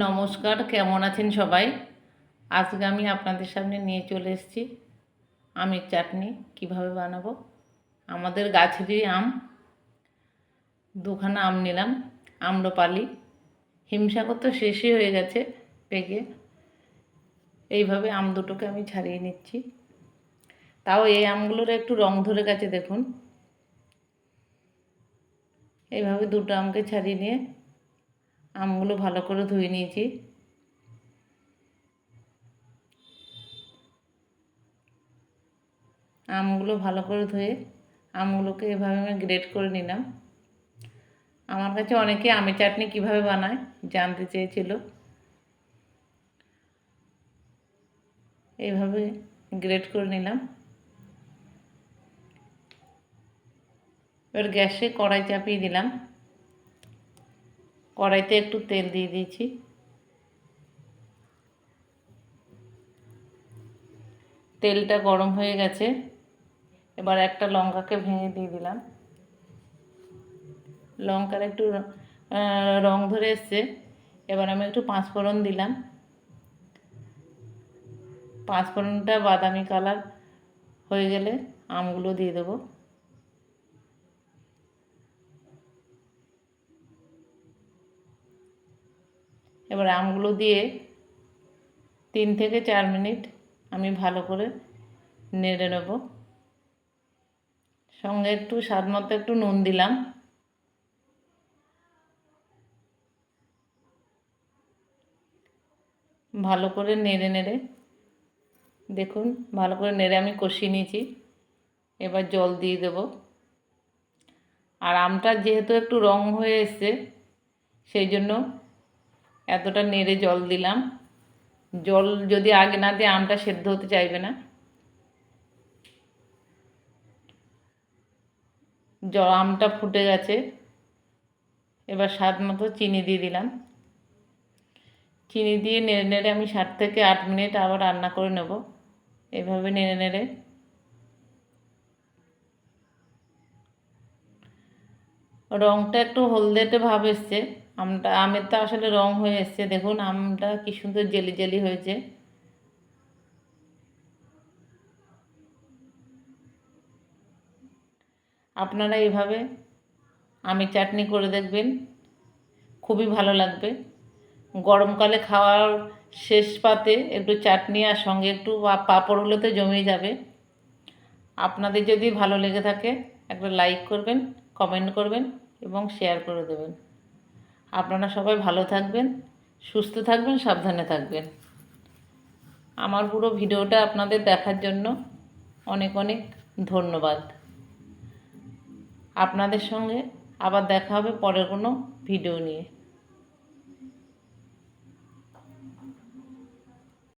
নমস্কার, কেমন আছেন সবাই? আজকে আমি আপনাদের সামনে নিয়ে চলে এসেছি আমের চাটনি, কীভাবে বানাবো? আমাদের গাছেরই আম, দুখানা আম নিলাম, আম্রপালি। হিমসাগর তো শেষই হয়ে গেছে পেকে। এইভাবে আম দুটোকে আমি ছাড়িয়ে নিচ্ছি। তাও এই আমগুলোর একটু রং ধরে গেছে, দেখুন। এইভাবে দুটো আমকে ছাড়িয়ে নিয়ে আমগুলো ভালো করে ধুয়ে নিয়েছি। আমগুলো ভালো করে ধুয়ে আমগুলোকে এভাবে আমি গ্রেট করে নিলাম। আমার কাছে অনেকে আমের চাটনি কীভাবে বানায় জানতে চেয়েছিল। এইভাবে গ্রেট করে নিলাম। এবার গ্যাসে কড়াই চাপিয়ে দিলাম। কড়াইতে একটু তেল দিয়ে দিয়েছি। তেলটা গরম হয়ে গেছে। এবার একটা লঙ্কাকে ভেঙে দিয়ে দিলাম। লঙ্কার একটু রং ধরে এসছে। এবার আমি একটু পাঁচফোড়ন দিলাম। পাঁচফোড়নটা বাদামি কালার হয়ে গেলে আমগুলো দিয়ে দেবো। এবার আমগুলো দিয়ে তিন থেকে চার মিনিট আমি ভালো করে নেড়ে নেব। সঙ্গে একটু স্বাদ একটু নুন দিলাম। ভালো করে নেড়ে নেড়ে, দেখুন ভালো করে নেড়ে আমি কষিয়ে নিয়েছি। এবার জল দিয়ে দেব। আর আমটা যেহেতু একটু রং হয়ে এসছে, সেই জন্য এতটা নেড়ে জল দিলাম। জল যদি আগে না দিয়ে আমটা সেদ্ধ হতে চাইবে না। জল আমটা ফুটে গেছে। এবার স্বাদ মতো চিনি দিয়ে দিলাম। চিনি দিয়ে নেড়ে নেড়ে আমি সাত থেকে আট মিনিট আবার রান্না করে নেব। এভাবে নেড়ে নেড়ে। রঙটা একটু হলদেটে ভাব এসছে। আমটা আমের তো আসলে রং হয়ে এসছে, দেখুন আমটা কি সুন্দর জেলি জেলি হয়েছে। আপনারা এইভাবে আমের চাটনি করে দেখবেন, খুবই ভালো লাগবে। গরমকালে খাওয়ার শেষ পাতে একটু চাটনি আর সঙ্গে একটু পাঁপড় হলে তো জমে যাবে। আপনাদের যদি ভালো লেগে থাকে একটা লাইক করবেন কমেন্ট করবেন এবং শেয়ার করে দেবেন। আপনারা সবাই ভালো থাকবেন, সুস্থ থাকবেন, সাবধানে থাকবেন। আমার পুরো ভিডিওটা আপনাদের দেখার জন্য অনেক অনেক ধন্যবাদ। আপনাদের সঙ্গে আবার দেখা হবে পরের কোনো ভিডিও নিয়ে।